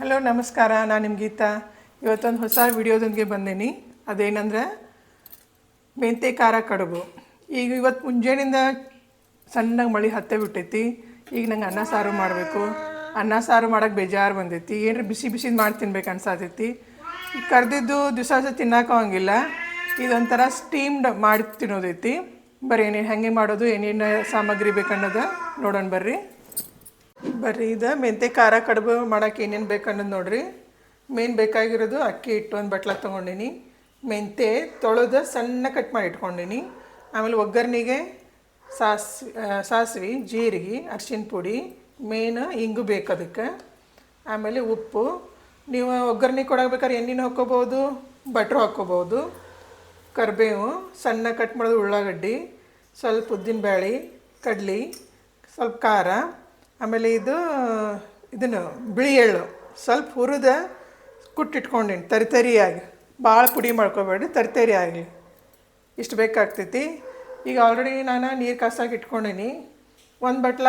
Hello, ನಮಸ್ಕಾರ. ನಾನು ನಿಮ್ಮ ಗೀತಾ. ಇವತ್ತೊಂದು ಹೊಸ ವಿಡಿಯೋದೊಂದಿಗೆ ಬಂದೀನಿ. ಅದೇನಂದ್ರೆ, ಮೆಂತೆ, ಖಾರ, ಕಡುಬು. ಈಗ ಇವತ್ತು ಮುಂಜಾನಿಂದ ಸಣ್ಣಗೆ ಮಳೆ ಹತ್ತೆ ಬಿಟ್ಟೈತಿ. ಈಗ ನಂಗೆ ಅನ್ನ, ಸಾರು ಮಾಡಬೇಕು. ಅನ್ನ, ಸಾರು ಮಾಡೋಕೆ ಬೇಜಾರು ಬಂದೈತಿ. ಏನರ ಬಿಸಿ ಬಿಸಿದು ಮಾಡಿ ತಿನ್ಬೇಕು ಅನ್ಸಾತೈತಿ. ಈಗ ಕರೆದಿದ್ದು ದಿವಸ ದಿವಸ ತಿನ್ನೋಕ್ಕಾಗಂಗಿಲ್ಲ ಇದೊಂಥರ ಸ್ಟೀಮ್ಡ್ ಮಾಡಿ ತಿನ್ನೋದೈತಿ. ಬರ್ರಿ ಏನೇನು ಹೆಂಗೆ ಮಾಡೋದು, ಏನೇನು ಸಾಮಗ್ರಿ ಬೇಕನ್ನೋದು ನೋಡೋಣ ಬರ್ರಿ. ಬರ್ರಿ, ಇದು ಮೆಂತೆ ಖಾರ ಕಡುಬು ಮಾಡೋಕೆ ಏನೇನು ಬೇಕನ್ನೋದು ನೋಡ್ರಿ. ಮೇನ್ ಬೇಕಾಗಿರೋದು ಅಕ್ಕಿ ಹಿಟ್ಟು ಒಂದು ಬಟ್ಲ ತೊಗೊಂಡಿನಿ. ಮೆಂತೆ ತೊಳೆದು ಸಣ್ಣ ಕಟ್ ಮಾಡಿ ಇಟ್ಕೊಂಡಿನಿ. ಆಮೇಲೆ ಒಗ್ಗರಣೆಗೆ ಸಾಸ್ ಸಾಸಿವೆ, ಜೀರಿಗೆ, ಅರ್ಶಿನ ಪುಡಿ, ಮೇನ್ ಇಂಗು ಬೇಕು ಅದಕ್ಕೆ. ಆಮೇಲೆ ಉಪ್ಪು. ನೀವು ಒಗ್ಗರಣೆ ಕೊಡಬೇಕಾದ್ರೆ ಎಣ್ಣೆನೂ ಹಾಕ್ಕೋಬೋದು, ಬಟ್ರು ಹಾಕ್ಕೋಬೋದು. ಕರಿಬೇವು, ಸಣ್ಣ ಕಟ್ ಮಾಡೋದು ಉಳ್ಳಾಗಡ್ಡಿ, ಸ್ವಲ್ಪ ಉದ್ದಿನಬೇಳೆ, ಕಡ್ಲಿ, ಸ್ವಲ್ಪ ಖಾರ. ಆಮೇಲೆ ಇದು, ಇದನ್ನು ಬಿಳಿ ಎಳ್ಳು. ಸ್ವಲ್ಪ ಹುರಿದ ಕುಟ್ಟಿಟ್ಕೊಂಡೀನಿ, ತರಿ ತರಿಯಾಗಿ. ಭಾಳ ಪುಡಿ ಮಾಡ್ಕೋಬೇಡಿ, ತರಿ ತರಿ ಆಗಲಿ. ಇಷ್ಟು ಬೇಕಾಗ್ತೈತಿ. ಈಗ ಆಲ್ರೆಡಿ ನಾನು ನೀರು ಕಾಸಾಗಿ ಇಟ್ಕೊಂಡೀನಿ. ಒಂದು ಬಟ್ಲ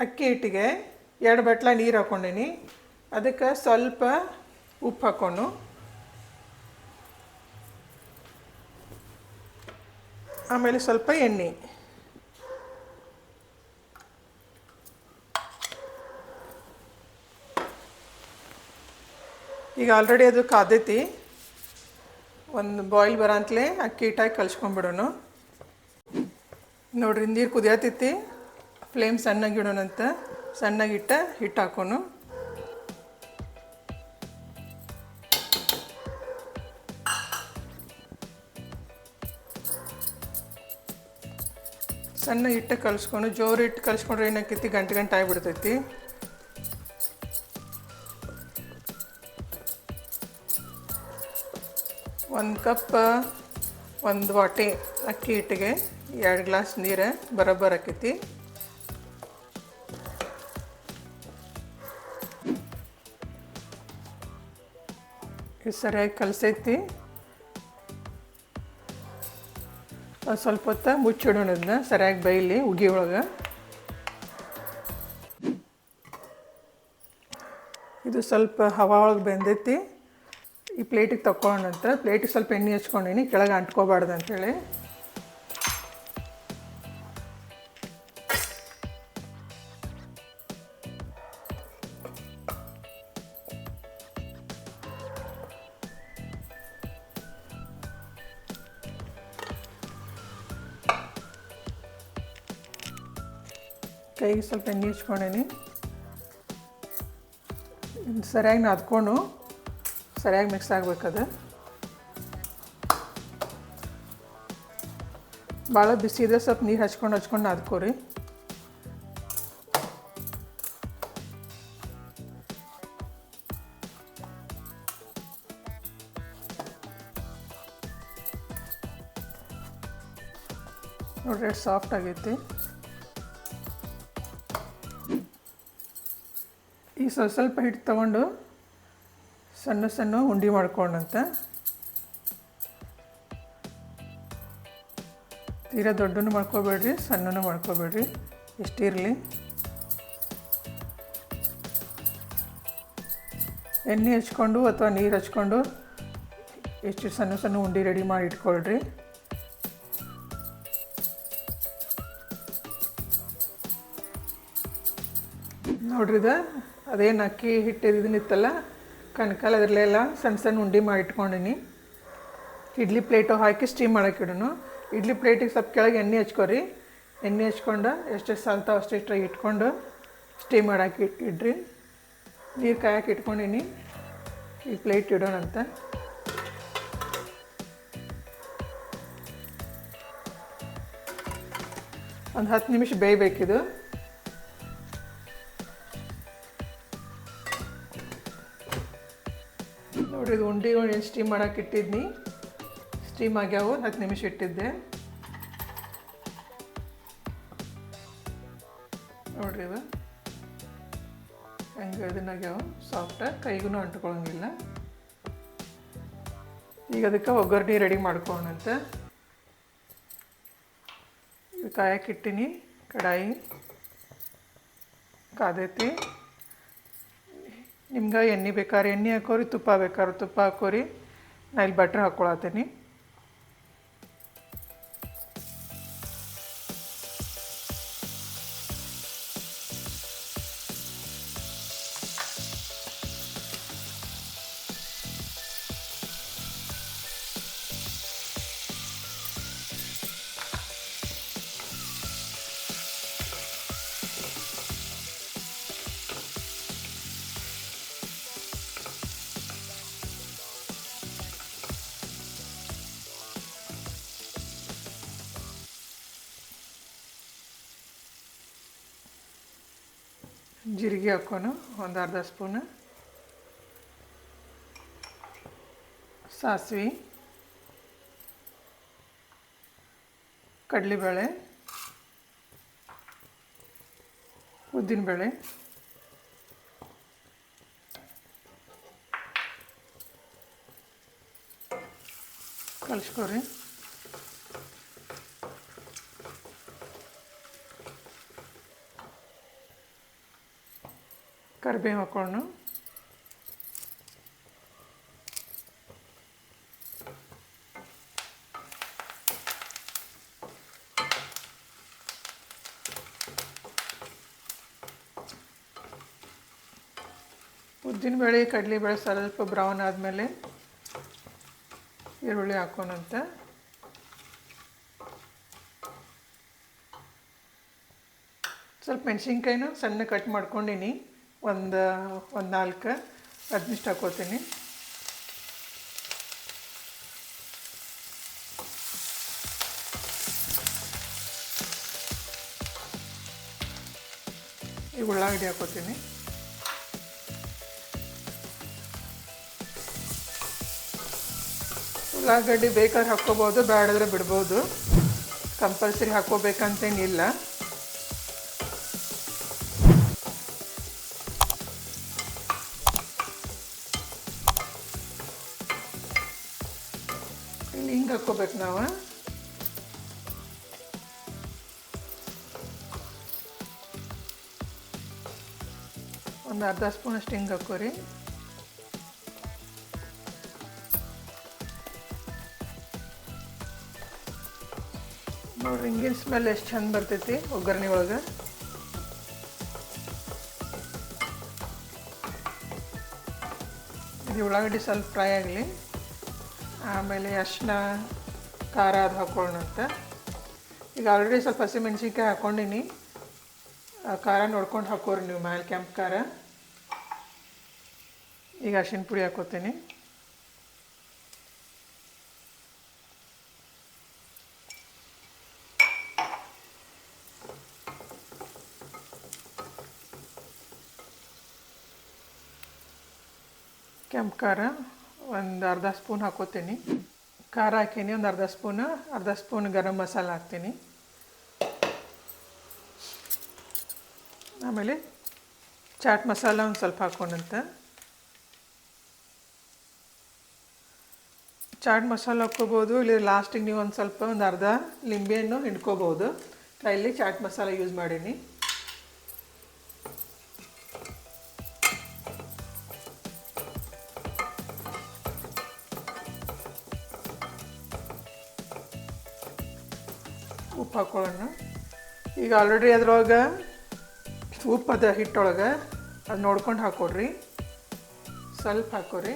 ಅಕ್ಕಿ ಹಿಟ್ಟಿಗೆ, ಎರಡು ಬಟ್ಲ ನೀರು ಹಾಕ್ಕೊಂಡೀನಿ ಅದಕ್ಕೆ ಸ್ವಲ್ಪ ಉಪ್ಪು ಹಾಕ್ಕೊಂಡು. ಆಮೇಲೆ ಸ್ವಲ್ಪ ಎಣ್ಣೆ. ಈಗ ಆಲ್ರೆಡಿ ಅದು ಕಾದೈತಿ. ಒಂದು ಬಾಯ್ಲ್ ಬರಂತಲೇ ಅಕ್ಕಿ ಹಿಟ್ಟಾಗಿ ಕಲ್ಸ್ಕೊಂಬಿಡೋಣ ನೋಡ್ರಿ ನೀರು ಕುದಿಯತೈತಿ. ಫ್ಲೇಮ್ ಸಣ್ಣಗೆ ಇಡೋಣಂತ. ಸಣ್ಣಗಿಟ್ಟ ಹಿಟ್ಟು ಹಾಕೋನು. ಸಣ್ಣ ಹಿಟ್ಟು ಕಲಿಸ್ಕೊಂಡು ಜೋರು ಹಿಟ್ಟು ಕಲಿಸ್ಕೊಂಡ್ರೆ ಏನಾಕೈತಿ? ಗಂಟೆ ಗಂಟೆ ಆಗಿಬಿಡ್ತೈತಿ. ಒಂದು ಕಪ್ ಒಂದು ವಾಟೆ ಅಕ್ಕಿ ಹಿಟ್ಟಿಗೆ, ಎರಡು ಗ್ಲಾಸ್ ನೀರು ಬರೋಬ್ಬರ ಆಕೈತಿ. ಇದು ಸರಿಯಾಗಿ ಕಲಸೈತಿ. ಸ್ವಲ್ಪ ಹೊತ್ತು ಮುಚ್ಚಿಡೋಣ ಅದನ್ನ ಸರಿಯಾಗಿ ಬೈಲಿ ಉಗಿ ಒಳಗೆ. ಇದು ಸ್ವಲ್ಪ ಹವಾ ಒಳಗೆ ಬೆಂದೈತಿ. ಈ ಪ್ಲೇಟಿಗೆ ತಗೊಳ್ಳೋಣಂತ ಪ್ಲೇಟಿಗೆ ಸ್ವಲ್ಪ ಎಣ್ಣೆ ಹಚ್ಕೊಂಡೀನಿ ಕೆಳಗೆ ಅಂಟ್ಕೋಬಾರ್ದು ಅಂಥೇಳಿ ಕೈಗೆ ಸ್ವಲ್ಪ ಎಣ್ಣೆ ಹಚ್ಕೊಂಡೀನಿ. ಇದ್ ಸರಿಯಾಗಿ ನಾದ್ಕೊಂಡು ಸರಿಯಾಗಿ ಮಿಕ್ಸ್ ಆಗಬೇಕದು. ಭಾಳ ಬಿಸಿ ಇದ್ರೆ ಸ್ವಲ್ಪ ನೀರು ಹಚ್ಕೊಂಡು ಹಚ್ಕೊಂಡು ನಾದ್ಕೋರಿ. ನೋಡ್ರಿ ಎಷ್ಟು ಸಾಫ್ಟ್ ಆಗೈತಿ. ಈ ಸ್ವಲ್ಪ ಸ್ವಲ್ಪ ಹಿಟ್ಟು ತಗೊಂಡು ಸಣ್ಣ ಸಣ್ಣ ಉಂಡೆ ಮಾಡ್ಕೊಂಡಂತ. ತೀರಾ ದೊಡ್ಡನು ಮಾಡ್ಕೋಬೇಡ್ರಿ ಸಣ್ಣನೂ ಮಾಡ್ಕೋಬೇಡ್ರಿ. ಎಷ್ಟಿರಲಿ ಎಣ್ಣೆ ಹಚ್ಕೊಂಡು ಅಥವಾ ನೀರು ಹಚ್ಕೊಂಡು ಎಷ್ಟು ಸಣ್ಣ ಸಣ್ಣ ಉಂಡೆ ರೆಡಿ ಮಾಡಿ ಇಟ್ಕೊಳ್ರಿ. ನೋಡ್ರಿದ? ಅದೇನು ಅಕ್ಕಿ ಹಿಟ್ಟು ಇದನ್ನಿತ್ತಲ್ಲ? ಕಣಕಲ್ ಅದರಲ್ಲೆಲ್ಲ ಸಣ್ಣ ಸಣ್ಣ ಉಂಡೆ ಮಾಡಿ ಇಟ್ಕೊಂಡಿನಿ ಇಡ್ಲಿ ಪ್ಲೇಟು ಹಾಕಿ ಸ್ಟೀಮ್ ಮಾಡಕ್ಕೆ ಇಡೋನು. ಇಡ್ಲಿ ಪ್ಲೇಟಿಗೆ ಸ್ವಲ್ಪ ಕೆಳಗೆ ಎಣ್ಣೆ ಹಚ್ಕೊರಿ. ಎಣ್ಣೆ ಹಚ್ಕೊಂಡು ಎಷ್ಟೆಷ್ಟು ಸಾಲ್ತಾವ ಅಷ್ಟೆಷ್ಟು ಇಟ್ಕೊಂಡು ಸ್ಟೀಮ್ ಮಾಡಕ್ಕೆ ಇಟ್ ಇಡ್ರಿ. ನೀರು ಕಾಯಕ್ಕೆ ಇಟ್ಕೊಂಡಿನಿ. ಈ ಪ್ಲೇಟ್ ಇಡೋಣಂತ ಒಂದು ಹತ್ತು ನಿಮಿಷ ಬೇಯಬೇಕಿದು. ನೋಡ್ರಿ ಇದು ಉಂಡೆ ಏನು ಸ್ಟೀಮ್ ಮಾಡೋಕೆ ಇಟ್ಟಿದ್ನಿ. ಸ್ಟೀಮ್ ಆಗ್ಯಾವು ಹತ್ತು ನಿಮಿಷ ಇಟ್ಟಿದ್ದೆ. ನೋಡ್ರಿ ಇದು. ಹೆಂಗೆ ಇದನ್ನಾಗ್ಯಾವ ಸಾಫ್ಟಾಗಿ ಕೈಗೂ ಅಂಟ್ಕೊಳಂಗಿಲ್ಲ ಈಗ ಅದಕ್ಕೆ ಒಗ್ಗರಣೆ ರೆಡಿ ಮಾಡ್ಕೊಳಂತೆ ಕಾಯಕ್ಕಿಟ್ಟಿನಿ ಕಡಾಯಿ ಕಾದೈತಿ ನಿಮ್ಗೆ ಎಣ್ಣೆ ಬೇಕಾದ್ರೆ ಎಣ್ಣೆ ಹಾಕೋರಿ ತುಪ್ಪ ಬೇಕಾದ್ರೆ ತುಪ್ಪ ಹಾಕೋರಿ. ನಾ ಇಲ್ಲಿ ಬಟ್ರ್ ಹಾಕ್ಕೊಳತ್ತೀನಿ ಜೀರಿಗೆ ಹಾಕೋನು ಒಂದು ಅರ್ಧ ಸ್ಪೂನ್ ಸಾಸಿವೆ ಕಡಲೆಬೇಳೆ ಉದ್ದಿನಬೇಳೆ ಕಲಿಸ್ಕೊರಿ ಕರಿಬೇವು ಹಾಕೊಂಡು ಉದ್ದಿನಬೇಳೆ ಕಡಲೆಬೇಳೆ ಸ್ವಲ್ಪ ಬ್ರೌನ್ ಆದಮೇಲೆ ಈರುಳ್ಳಿ ಹಾಕೋಣಂತ ಸ್ವಲ್ಪ ಮೆಣಸಿನ್ಕಾಯಿನೂ ಸಣ್ಣ ಕಟ್ ಮಾಡ್ಕೊಂಡೀನಿ ಒಂದು ಒಂದು ನಾಲ್ಕು. ಹದಿನಿಷ್ಟು ಹಾಕೋತೀನಿ ಈ ಉಳ್ಳಾಗಡ್ಡಿ ಹಾಕೋತೀನಿ ಉಳ್ಳಾಗಡ್ಡಿ ಬೇಕಾದ್ರೆ ಹಾಕ್ಕೋಬೋದು, ಬೇಡದ್ರೆ ಬಿಡ್ಬೋದು. ಕಂಪಲ್ಸರಿ ಹಾಕ್ಕೋಬೇಕಂತೇನಿಲ್ಲ. ಹಿಂಗೆ ಹಾಕ್ಕೋಬೇಕು ನಾವು? ಒಂದು ಅರ್ಧ ಸ್ಪೂನ್ ಅಷ್ಟು ಹಿಂಗೆ ಹಾಕೋರಿ ನೋಡ್ರಿ, ಹಿಂಗಿನ ಸ್ಮೆಲ್ ಎಷ್ಟು ಚಂದ ಬರ್ತೈತಿ ಒಗ್ಗರಣೆ ಒಳಗೆ. ಇದು ಉಳ್ಳಾಗಡ್ಡಿ ಸ್ವಲ್ಪ ಫ್ರೈ ಆಗಲಿ. ಆಮೇಲೆ ಅರಿಶಿನ ಖಾರ ಅದು ಹಾಕೊಳ್ಳೋಣಂತ ಈಗ ಆಲ್ರೆಡಿ ಸ್ವಲ್ಪ ಹಸಿಮೆಣ್ಸಿನ್ಕಾಯಿ ಹಾಕ್ಕೊಂಡಿನಿ. ಖಾರ ನೋಡ್ಕೊಂಡು ಹಾಕೋರಿ ನೀವು ಮ್ಯಾಲೆ ಕೆಂಪು ಖಾರ. ಈಗ ಅರಿಶಿನ ಪುಡಿ ಹಾಕೋತೀನಿ ಕೆಂಪು ಖಾರ. ಒಂದು ಅರ್ಧ ಸ್ಪೂನ್ ಹಾಕೋತೀನಿ. ಖಾರ ಹಾಕೀನಿ, ಒಂದು ಅರ್ಧ ಸ್ಪೂನ್ ಅರ್ಧ ಸ್ಪೂನ್ ಗರಂ ಮಸಾಲ ಹಾಕ್ತೀನಿ. ಆಮೇಲೆ ಚಾಟ್ ಮಸಾಲ ಒಂದು ಸ್ವಲ್ಪ ಹಾಕೊಂಡಂತ. ಚಾಟ್ ಮಸಾಲ ಹಾಕ್ಕೋಬೋದು ಇಲ್ಲಿ ಲಾಸ್ಟಿಗೆ ನೀವು ಒಂದು ಸ್ವಲ್ಪ, ಒಂದು ಅರ್ಧ ಲಿಂಬೆಹಣ್ಣು ಹಿಂಡ್ಕೋಬೋದು. ಕೈಲಿ ಚಾಟ್ ಮಸಾಲ ಯೂಸ್ ಮಾಡೀನಿ. ಈಗ ಆಲ್ರೆಡಿ ಅದ್ರೊಳಗೆ ಉಪ್ಪು ಅದ ಹಿಟ್ಟೊಳಗೆ ಅದು ನೋಡ್ಕೊಂಡು ಹಾಕೊಡ್ರಿ. ಸ್ವಲ್ಪ ಹಾಕೋರಿ.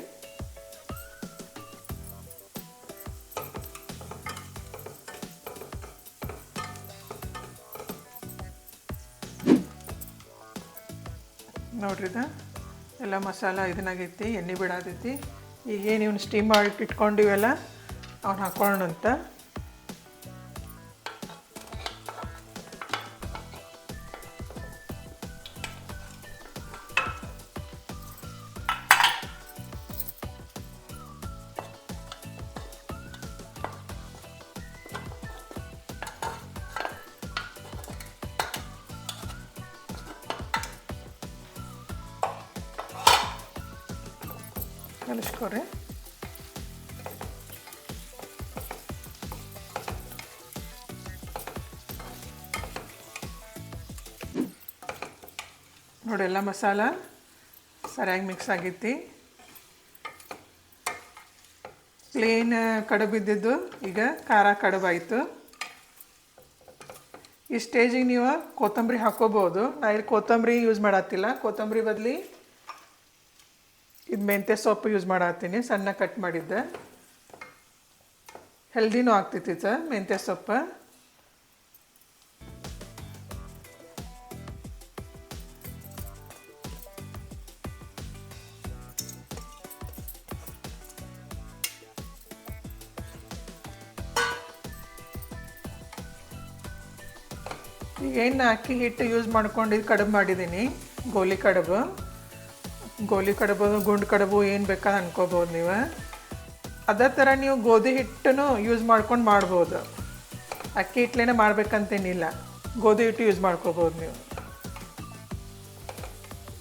ನೋಡ್ರಿ ಇದು. ಎಲ್ಲ ಮಸಾಲ ಇದನ್ನಾಗೈತಿ, ಎಣ್ಣೆ ಬಿಡಾತೈತಿ. ಈಗೇನು ಇವ್ನು ಸ್ಟೀಮ್ ಮಾಡಿ ಇಟ್ಕೊಂಡಿವೆಲ್ಲ, ಅವ್ನು ಹಾಕೊಳ್ಳೋಣಂತ ಕಲಿಸ್ಕೊರಿ ನೋಡಿ, ಎಲ್ಲ ಮಸಾಲ ಸರಿಯಾಗಿ ಮಿಕ್ಸ್ ಆಗೈತಿ. ಪ್ಲೇನ್ ಕಡುಬಿದ್ದಿದ್ದು ಈಗ ಖಾರ ಕಡುಬಾಯಿತು. ಈ ಸ್ಟೇಜಿಗೆ ನೀವು ಕೊತ್ತಂಬರಿ ಹಾಕೋಬೋದು ನಾ ಇಲ್ಲಿ ಕೊತ್ತಂಬರಿ ಯೂಸ್ ಮಾಡತ್ತಿಲ್ಲ ಕೊತ್ತಂಬರಿ ಬದಲಿ ಇದು ಮೆಂತ್ಯ ಸೊಪ್ಪು ಯೂಸ್ ಮಾಡತ್ತೀನಿ ಸಣ್ಣ ಕಟ್ ಮಾಡಿದ್ದೆ. ಹೆಲ್ದಿನೂ ಆಗ್ತೈತಿ ಸರ್, ಮೆಂತ್ಯ ಸೊಪ್ಪು. ಈಗ ಏನು ಅಕ್ಕಿ ಹಿಟ್ಟು ಯೂಸ್ ಮಾಡ್ಕೊಂಡು ಇದು ಕಡುಬು ಮಾಡಿದ್ದೀನಿ, ಗೋಲಿ ಕಡುಬು. ಗೋಲಿ ಕಡುಬು ಗುಂಡು ಕಡುಬು ಏನು ಬೇಕಾದ್ರೆ ಅನ್ಕೋಬೋದು ನೀವು. ಅದೇ ಥರ ನೀವು ಗೋಧಿ ಹಿಟ್ಟನ್ನು ಯೂಸ್ ಮಾಡ್ಕೊಂಡು ಮಾಡ್ಬೋದು. ಅಕ್ಕಿ ಹಿಟ್ಲೇನೆ ಮಾಡ್ಬೇಕಂತೇನಿಲ್ಲ. ಗೋಧಿ ಹಿಟ್ಟು ಯೂಸ್ ಮಾಡ್ಕೋಬೋದು ನೀವು.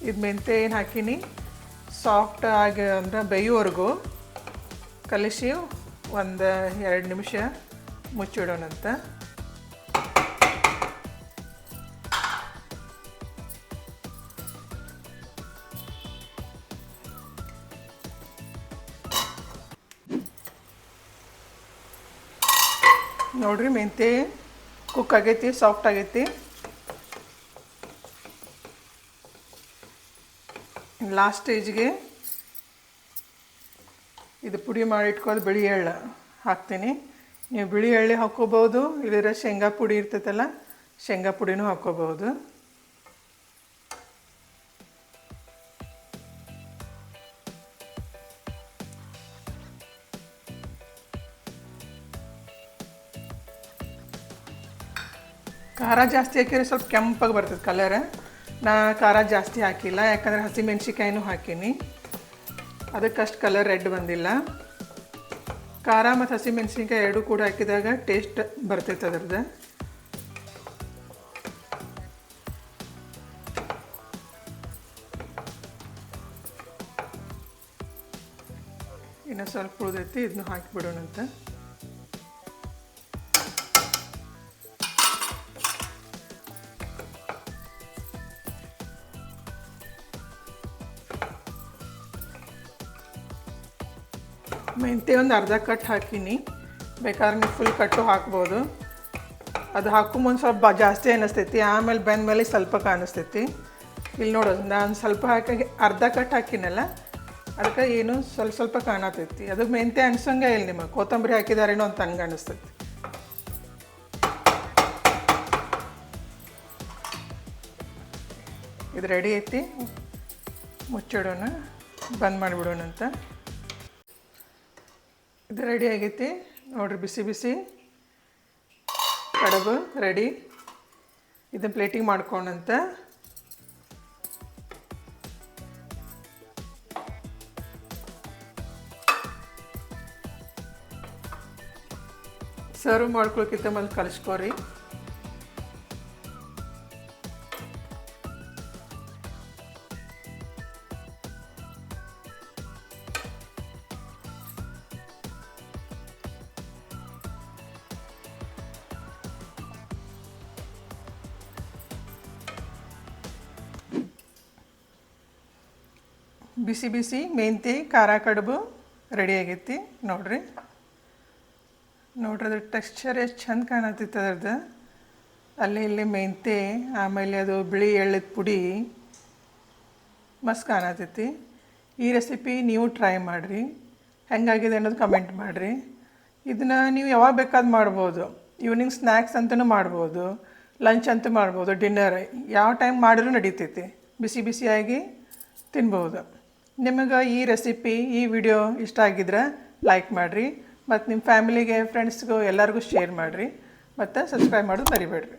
ಇದು ಮೆಂತೆ ಏನು ಹಾಕೀನಿ? ಸಾಫ್ಟ್ ಆಗಿ ಅಂದ್ರೆ ಬೇಯುವರೆಗೂ. ಕಲಿಸಿ ಒಂದು ಎರಡು ನಿಮಿಷ ಮುಚ್ಚಿಡೋಣಂತ. ನೋಡ್ರಿ ಮೆಂತೆ ಕುಕ್ ಆಗೈತಿ ಸಾಫ್ಟ್ ಆಗೈತಿ. ಲಾಸ್ಟ್ ಸ್ಟೇಜ್ಗೆ ಇದು ಪುಡಿ ಮಾಡಿ ಇಟ್ಕೊಳ್ಳೋದು ಬಿಳಿ ಎಳ್ಳು ಹಾಕ್ತೀನಿ. ನೀವು ಬಿಳಿ ಎಳ್ಳೆ ಹಾಕ್ಕೋಬೋದು ಇಲ್ಲಿರೋ ಶೇಂಗಾ ಪುಡಿ ಇರ್ತೈತಲ್ಲ, ಶೇಂಗಾ ಪುಡಿನೂ ಹಾಕ್ಕೋಬೋದು. ಖಾರ ಜಾಸ್ತಿ ಹಾಕಿದ್ರೆ ಸ್ವಲ್ಪ ಕೆಂಪಾಗಿ ಬರ್ತದೆ ಕಲರ್ ನಾ ಖಾರ ಜಾಸ್ತಿ ಹಾಕಿಲ್ಲ, ಯಾಕಂದರೆ ಹಸಿಮೆಣ್ಸಿಕಾಯಿನೂ ಹಾಕೀನಿ. ಅದಕ್ಕಷ್ಟು ಕಲರ್ ರೆಡ್ ಬಂದಿಲ್ಲ. ಖಾರ ಮತ್ತು ಹಸಿಮೆಣ್ಸಿನ್ಕಾಯಿ ಎರಡೂ ಕೂಡ ಹಾಕಿದಾಗ ಟೇಸ್ಟ್ ಬರ್ತೈತೆ ಅದ್ರದ್ದು. ಇನ್ನು ಸ್ವಲ್ಪ ಉಳಿದೈತಿ ಇದನ್ನು ಹಾಕಿಬಿಡೋಣಂತ. ಮೆಂತ್ಯ ಒಂದು ಅರ್ಧ ಕಟ್ ಹಾಕೀನಿ. ಬೇಕಾದ್ರೆ ನೀವು ಫುಲ್ ಕಟ್ಟು ಹಾಕ್ಬೋದು. ಅದು ಹಾಕೋ ಮುಂದೆ ಸ್ವಲ್ಪ ಜಾಸ್ತಿ ಅನ್ನಿಸ್ತೈತಿ ಆಮೇಲೆ ಬೆಂದ ಮೇಲೆ ಸ್ವಲ್ಪ ಕಾಣಿಸ್ತೈತಿ. ಇಲ್ಲಿ ನೋಡೋದು ನಾನು ಸ್ವಲ್ಪ ಹಾಕಿ ಅರ್ಧ ಕಟ್ ಹಾಕಿನಲ್ಲ, ಅದಕ್ಕೆ ಏನು ಸ್ವಲ್ಪ ಸ್ವಲ್ಪ ಕಾಣತೈತಿ. ಅದು ಮೆಂತ್ಯ ಅನ್ಸಂಗೆ ಇಲ್ಲ ನಿಮಗೆ. ಕೊತ್ತಂಬರಿ ಹಾಕಿದಾರೇನೋ ಅಂತ ಹಂಗೆ ಅನಿಸ್ತೈತಿ. ಇದು ರೆಡಿ ಐತಿ. ಮುಚ್ಚಿಡೋಣ. ಬಂದ್ ಮಾಡಿಬಿಡೋಣ ಅಂತ. ಇದು ರೆಡಿ ಆಗೈತಿ. ನೋಡ್ರಿ, ಬಿಸಿ ಬಿಸಿ. ಕಡುಬು ರೆಡಿ ಇದನ್ನು ಪ್ಲೇಟಿಂಗ್ ಮಾಡ್ಕೊಂಡಂತ. ಸರ್ವ್ ಮಾಡ್ಕೊಳಕ್ಕಿಂತ ಮೊದಲು ಕಲಿಸ್ಕೊರಿ. ಬಿಸಿ ಬಿಸಿ ಮೆಂತಿ ಖಾರ, ಕಡುಬು ರೆಡಿ ಆಗೈತಿ. ನೋಡ್ರಿ. ನೋಡ್ರಿ ಅದ್ರ ಟೆಕ್ಸ್ಚರ್ ಎಷ್ಟು ಚಂದ ಕಾಣತ್ತಿತ್ತು ಅದ್ರದ್ದು. ಅಲ್ಲಿ ಇಲ್ಲಿ ಮೆಂತೆ ಆಮೇಲೆ ಅದು ಬಿಳಿ ಎಳ್ಳದ ಪುಡಿ ಮಸ್ತ್ ಕಾಣತೈತಿ ಈ ರೆಸಿಪಿ ನೀವು ಟ್ರೈ ಮಾಡಿರಿ. ಹೆಂಗಾಗಿದೆ ಅನ್ನೋದು ಕಮೆಂಟ್ ಮಾಡಿರಿ. ಇದನ್ನು ನೀವು ಯಾವಾಗ ಬೇಕಾದ್ರೂ ಮಾಡ್ಬೋದು. ಈವ್ನಿಂಗ್ ಸ್ನ್ಯಾಕ್ಸ್ ಅಂತಲೂ ಮಾಡ್ಬೋದು. ಲಂಚ್ ಅಂತೂ ಮಾಡ್ಬೋದು. ಡಿನ್ನರ್ ಯಾವ ಟೈಮ್ ಮಾಡಿದ್ರೂ ನಡೀತೈತಿ. ಬಿಸಿ ಬಿಸಿಯಾಗಿ ತಿನ್ಬೋದು. ನಿಮಗೆ ಈ ರೆಸಿಪಿ ಈ ವಿಡಿಯೋ ಇಷ್ಟ ಆಗಿದ್ರೆ ಲೈಕ್ ಮಾಡಿರಿ. ಮತ್ತು ನಿಮ್ಮ ಫ್ಯಾಮಿಲಿಗೆ ಫ್ರೆಂಡ್ಸ್ಗೂ ಎಲ್ಲರಿಗೂ ಶೇರ್ ಮಾಡಿರಿ. ಮತ್ತು ಸಬ್ಸ್ಕ್ರೈಬ್ ಮಾಡೋದು ಮರಿಬೇಡ್ರಿ.